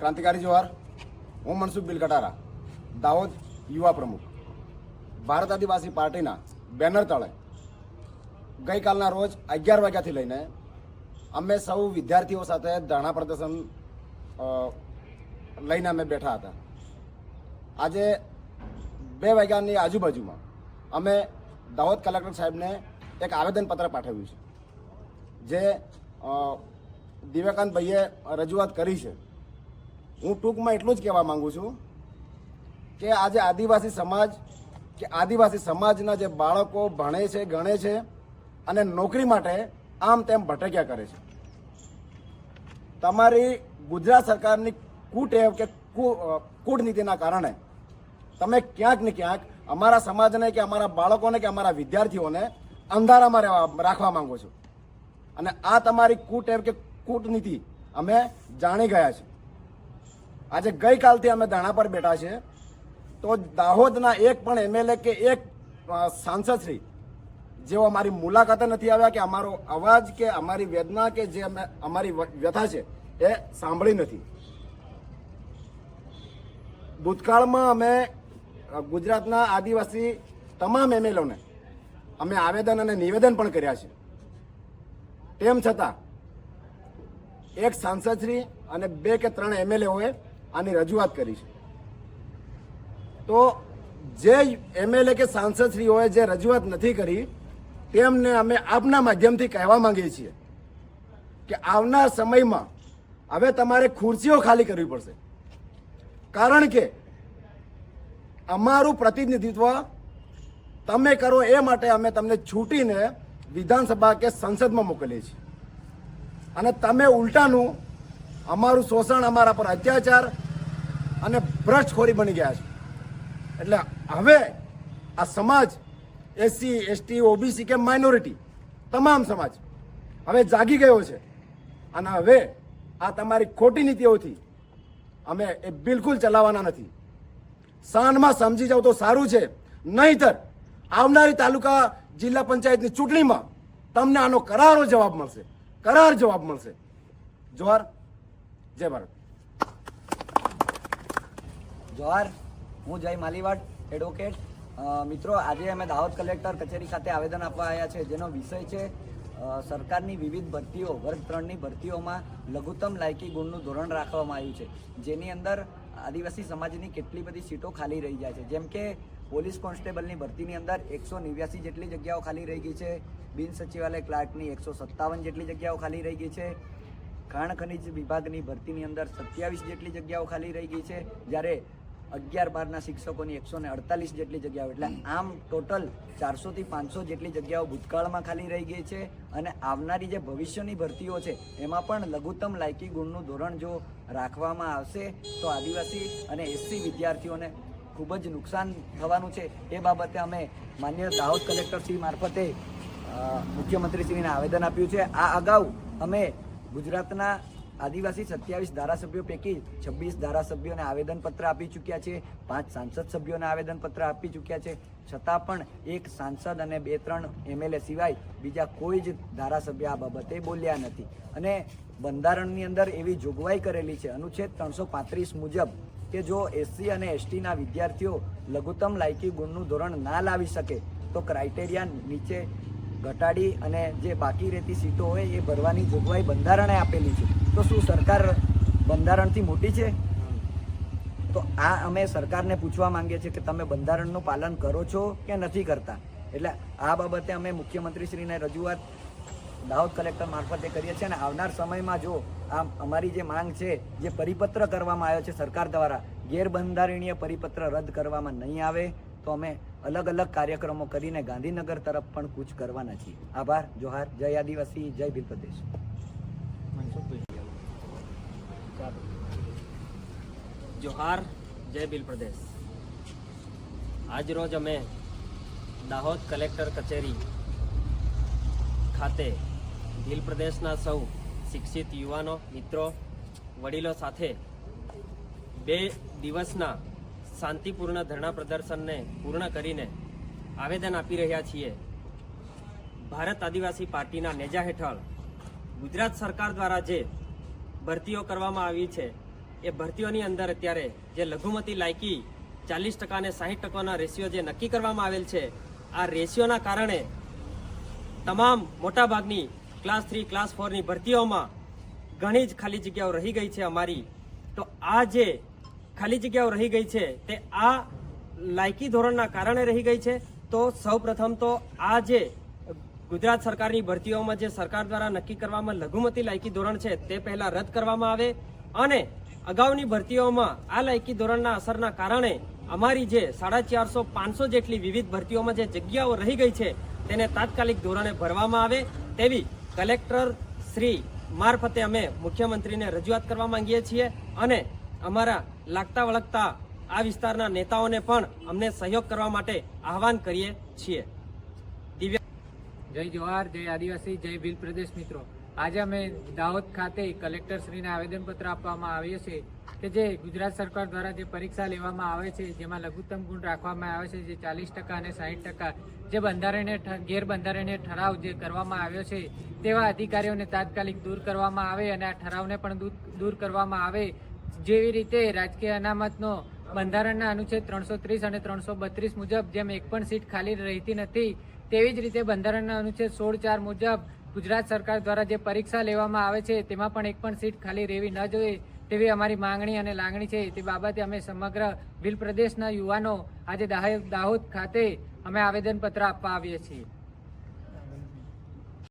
ક્રાંતિકારી જવાહર હું મનસુખ બિલ કટારા દાહોદ યુવા પ્રમુખ. ભારત આદિવાસી પાર્ટીના બેનર તળે ગઈકાલના રોજ અગિયાર વાગ્યાથી લઈને અમે સૌ વિદ્યાર્થીઓ સાથે ધરણા પ્રદર્શન લઈને અમે બેઠા હતા. આજે બે વાગ્યાની આજુબાજુમાં અમે દાહોદ કલેક્ટર સાહેબને એક આવેદનપત્ર પાઠવ્યું છે. જે દિવ્યકાંત ભાઈએ રજૂઆત કરી છે. હું ટૂંકમાં એટલું જ કહેવા માગું છું કે આજે આદિવાસી સમાજ, કે આદિવાસી સમાજના જે બાળકો ભણે છે, ગણે છે અને નોકરી માટે આમ તેમ ભટક્યા કરે છે. તમારી ગુજરાત સરકારની કુટેવ કે કૂટનીતિના કારણે તમે ક્યાંક ને ક્યાંક અમારા સમાજને કે અમારા બાળકોને કે અમારા વિદ્યાર્થીઓને અંધારામાં રહેવા, રાખવા માંગો છો. અને આ તમારી કુટેવ કે કૂટનીતિ અમે જાણી ગયા છે આજે ગઈકાલથી અમે ધાણા પર બેઠા છે તો દાહોદના એક પણ એમએલએ કે એક સાંસદશ્રી સાંસદ શ્રી જેઓ અમારી મુલાકાતે નથી આવ્યા કે અમારો અવાજ કે અમારી વેદના કે જે અમે, અમારી વ્યથા છે, એ સાંભળી નથી. ભૂતકાળમાં અમે ગુજરાતના આદિવાસી તમામ એમએલઓને અમે આવેદન અને નિવેદન પણ કર્યા છે. તેમ છતાં, એક સાંસદશ્રી અને બે કે ત્રણ એમએલએઓએ આની રજૂઆત કરી છે. તો જે એમએલએ કે સાંસદશ્રીઓએ જે રજૂઆત નથી કરી, તેમને અમે આપના માધ્યમથી કહેવા માંગીએ છીએ કે આવનાર સમયમાં હવે તમારે ખુરશીઓ ખાલી કરવી પડશે. કારણ કે અમારું પ્રતિનિધિત્વ તમે કરો એ માટે અમે તમને છૂટીને વિધાનસભા કે સંસદમાં મોકલીએ છીએ. અને તમે ઉલટાનું અમારું શોષણ, અમારા પર અત્યાચાર અને ભ્રષ્ટખોરી બની ગયા છે. એટલે હવે આ સમાજ એસસી એસટી ઓબીસી કે માઇનોરિટી તમામ સમાજ હવે જાગી ગયો છે. અને હવે આ તમારી ખોટી નીતિઓથી અમે એ બિલકુલ ચલાવવાના નથી. સાંજમાં સમજી જાવ તો સારું છે. નહીતર આવનારી તાલુકા જિલ્લા પંચાયતની ચૂંટણીમાં તમને આનો કરારો જવાબ મળશે. કરાર જવાબ મળશે. જોહાર. જય ભારત. જોહાર, હું જય માલીવાડ એડવોકેટ મિત્રો, આજે અમે દાહોદ કલેક્ટર કચેરી ખાતે આવેદન આપવા આવ્યા છે, જેનો વિષય છે સરકારની વિવિધ ભરતીઓ, વર્ગ ત્રણની ભરતીઓમાં લઘુત્તમ લાયકી ગુણનું ધોરણ રાખવામાં આવ્યું છે. જેની અંદર આદિવાસી સમાજની કેટલી બધી સીટો ખાલી રહી જાય છે. જેમ કે પોલીસ કોન્સ્ટેબલની ભરતીની અંદર એકસો નેવ્યાસી જેટલી જગ્યાઓ ખાલી રહી ગઈ છે. બિન સચિવાલય ક્લાર્કની એકસો સત્તાવન જેટલી જગ્યાઓ ખાલી રહી ગઈ છે. ખાણ ખનિજ વિભાગની ભરતીની અંદર સત્યાવીસ જેટલી જગ્યાઓ ખાલી રહી ગઈ છે. જ્યારે અગિયાર બારના શિક્ષકોની એકસો ને અડતાલીસ જેટલી જગ્યાઓ. એટલે આમ ટોટલ ચારસોથી પાંચસો જેટલી જગ્યાઓ ભૂતકાળમાં ખાલી રહી ગઈ છે અને આવનારી જે ભવિષ્યની ભરતીઓ છે, એમાં પણ લઘુત્તમ લાયકી ગુણનું ધોરણ જો રાખવામાં આવશે, તો આદિવાસી અને એસસી વિદ્યાર્થીઓને ખૂબ જ નુકસાન થવાનું છે. એ બાબતે અમે માન્ય દાહોદ કલેક્ટરશ્રી મારફતે મુખ્યમંત્રીશ્રીને આવેદન આપ્યું છે. આ અગાઉ અમે ગુજરાતના આદિવાસી સત્યાવીસ ધારાસભ્યો પૈકી છવ્વીસ ધારાસભ્યોને આવેદનપત્ર આપી ચૂક્યા છે. પાંચ સાંસદ સભ્યોને આવેદનપત્ર આપી ચૂક્યા છે. છતાં પણ એક સાંસદ અને બે ત્રણ એમએલએ સિવાય બીજા કોઈ જ ધારાસભ્ય આ બાબતે બોલ્યા નથી. અને બંધારણની અંદર એવી જોગવાઈ કરેલી છે. અનુચ્છેદ ત્રણસો પાંત્રીસ મુજબ કે જો એસસી અને એસટીના વિદ્યાર્થીઓ લઘુત્તમ લાયકી ગુણનું ધોરણ ના લાવી શકે, તો ક્રાઇટેરિયા નીચે ઘટાડી અને જે બાકી રહેતી સીટો હોય એ ભરવાની જોગવાઈ બંધારણે આપેલી છે. તો શું સરકાર બંધારણથી મોટી છે? તો આ અમે સરકારને પૂછવા માંગીએ છીએ કે તમે બંધારણનું પાલન કરો છો કે નથી કરતા? એટલે આ બાબતે અમે મુખ્યમંત્રીશ્રીને રજૂઆત દાહોદ કલેક્ટર મારફતે કરીએ છીએ અને આવનાર સમયમાં જો આ અમારી જે માંગ છે, જે પરિપત્ર કરવામાં આવ્યો છે સરકાર દ્વારા, ગેરબંધારણીય પરિપત્ર રદ કરવામાં નહીં આવે તો અમે અલગ અલગ કાર્યક્રમો કરીને ગાંધીનગર તરફ પણ કૂચ કરવાના છીએ. આભાર, જોહાર, જય આદિવાસી, જય ભીલ પ્રદેશ જોહાર, જય ભીલ પ્રદેશ આજરોજ અમે દાહોદ કલેક્ટર કચેરી ખાતે ભીલ પ્રદેશના સૌ શિક્ષિત યુવાનો, મિત્રો, વડીલો સાથે બે દિવસના શાંતિપૂર્ણ ધરણા પ્રદર્શનને પૂર્ણ કરીને આવેદન આપી રહ્યા છીએ. ભારત આદિવાસી પાર્ટીના નેજા હેઠળ ગુજરાત સરકાર દ્વારા જે ભરતીઓ કરવામાં આવી છે, એ ભરતીઓની અંદર અત્યારે જે લઘુમતી લાયકી ચાલીસ ટકા અને સાહીઠ ટકાના રેશિયો જે નક્કી કરવામાં આવેલ છે, આ રેશિયોના કારણે તમામ મોટાભાગની ક્લાસ થ્રી, ક્લાસ ફોરની ભરતીઓમાં ઘણી જ ખાલી જગ્યાઓ રહી ગઈ છે અમારી. તો આ જે ખાલી જગ્યાઓ રહી ગઈ છે તે આ લાયકી ધોરણના કારણે રહી ગઈ છે. તો સૌ પ્રથમ તો આ જે ગુજરાત સરકારની ભરતીઓમાં જે સરકાર દ્વારા નક્કી કરવામાં લઘુમતી લાયકી ધોરણ છે તે પહેલા રદ કરવામાં આવે અને અગાઉની ભરતીઓમાં આ લાયકી ધોરણના અસરના કારણે અમારી જે સાડા ચારસો પાંચસો જેટલી વિવિધ ભરતીઓમાં જે જગ્યાઓ રહી ગઈ છે તેને તાત્કાલિક ધોરણે ભરવામાં આવે તેવી કલેક્ટર શ્રી મારફતે અમે મુખ્યમંત્રીને રજૂઆત કરવા માંગીએ છીએ અને અમારા લાગતા વળગતા આ વિસ્તારના નેતાઓને પણ અમને સહયોગ કરવા માટે આહવાન કરીએ છીએ. દિવ્ય જય જવાહર, જય આદિવાસી, જય ભીલ પ્રદેશ મિત્રો. આજે અમે દાહોદ ખાતે કલેક્ટર શ્રીને આવેદનપત્ર આપવામાં આવ્યું છે કે જે ગુજરાત સરકાર દ્વારા જે પરીક્ષા લેવામાં આવે છે, જેમાં લઘુત્તમ ગુણ રાખવામાં આવે છે, જે ચાલીસ ટકા અને સાહીઠ ટકા, જે બંધારણીય ગેરબંધારણીય ઠરાવ જે કરવામાં આવ્યો છે, તેવા અધિકારીઓને તાત્કાલિક દૂર કરવામાં આવે અને આ ઠરાવને પણ દૂર કરવામાં આવે જેવી રીતે રાજકીય અનામતનો બંધારણના અનુચ્છેદ ત્રણસો ત્રીસ અને ત્રણસો બત્રીસ મુજબ જેમ એક પણ સીટ ખાલી રહેતી નથી, તેવી જ રીતે બંધારણના અનુચ્છેદ સોળ ચાર મુજબ ગુજરાત સરકાર દ્વારા જે પરીક્ષા લેવામાં આવે છે, તેમાં પણ એક પણ સીટ ખાલી રહેવી ન જોઈએ તેવી અમારી માંગણી અને લાગણી છે. તે બાબતે અમે સમગ્ર ભીલ પ્રદેશના યુવાનો આજે દાહ- દાહોદ ખાતે અમે આવેદનપત્ર આપવા આવીએ છીએ.